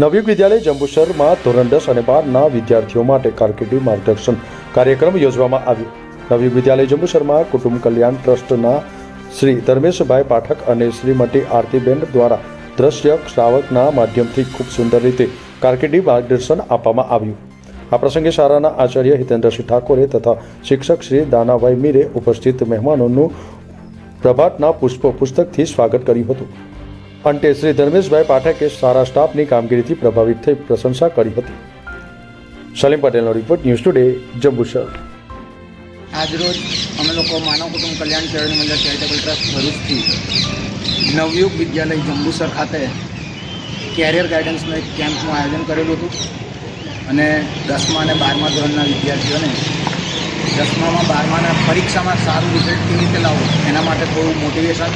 નવયુગ વિદ્યાલય જંબુસરમાં ધોરણ દસ અને બારના વિદ્યાર્થીઓ માટે કારકિર્દી માર્ગદર્શન કાર્યક્રમ યોજવામાં આવ્યો. નવયુગ વિદ્યાલય જંબુસરમાં કુટુંબ કલ્યાણ ટ્રસ્ટના શ્રી ધર્મેશભાઈ પાઠક અને શ્રીમતી આરતીબેન દ્વારા દ્રશ્ય શ્રાવકના માધ્યમથી ખૂબ સુંદર રીતે કારકિર્દી માર્ગદર્શન આપવામાં આવ્યું. આ પ્રસંગે શાળાના આચાર્ય હિતેન્દ્રસિંહ ઠાકોરે તથા શિક્ષક શ્રી દાનાભાઈ મીરે ઉપસ્થિત મહેમાનોનું પ્રભાતના પુષ્પ પુસ્તકથી સ્વાગત કર્યું હતું. અંતે શ્રી ધર્મેશભાઈ પાઠકે સારા સ્ટાફની કામગીરીથી પ્રભાવિત થઈ પ્રશંસા કરી હતી. સલીમ પટેલનો રિપોર્ટ ન્યૂઝ ટુડે, જંબુસર. આજરોજ અમે લોકો માનવ કુટુંબ કલ્યાણ ચરણ મંડળ ચેરિટેબલ ટ્રસ્ટ ભરૂચથી નવયુગ વિદ્યાલય જંબુસર ખાતે કેરિયર ગાઈડન્સનું એક કેમ્પનું આયોજન કરેલું હતું. અને દસમા અને બારમા ધોરણના વિદ્યાર્થીઓને દસમામાં બારમાના પરીક્ષામાં સારું રિઝલ્ટ કેવી રીતે લાવવું એના માટે થોડું મોટિવેશન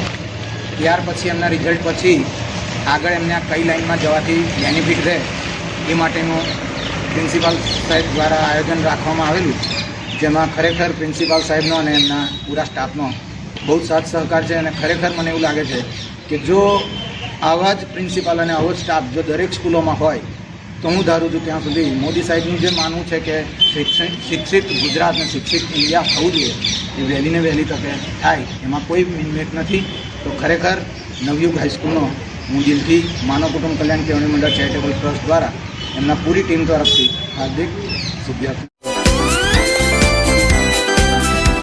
ત્યાર પછી એમના રિઝલ્ટ પછી આગળ એમને આ કઈ લાઈનમાં જવાથી બેનિફિટ રહે એ માટેનું પ્રિન્સિપાલ સાહેબ દ્વારા આયોજન રાખવામાં આવેલું. જેમાં ખરેખર પ્રિન્સિપાલ સાહેબનો અને એમના પૂરા સ્ટાફનો બહુ સાથ સહકાર છે અને ખરેખર મને એવું લાગે છે કે જો આવા જ પ્રિન્સિપાલ અને આવો જ સ્ટાફ જો દરેક સ્કૂલોમાં હોય, તો હું ધારું છું ત્યાં સુધી મોદી સાહેબનું જે માનવું છે કે શિક્ષિત શિક્ષિત ગુજરાત અને શિક્ષિત ઇન્ડિયા થવું જોઈએ, એ વહેલી ને વહેલી તકે થાય, એમાં કોઈ મિનમેટ નથી. તો ખરેખર નવયુગ હાઈસ્કૂલનો હું દિલથી માનવ કુટુંબ કલ્યાણ કેળવણી મંડળ ચેરિટેબલ ટ્રસ્ટ દ્વારા એમના પૂરી ટીમ તરફથી હાર્દિક શુભેચ્છા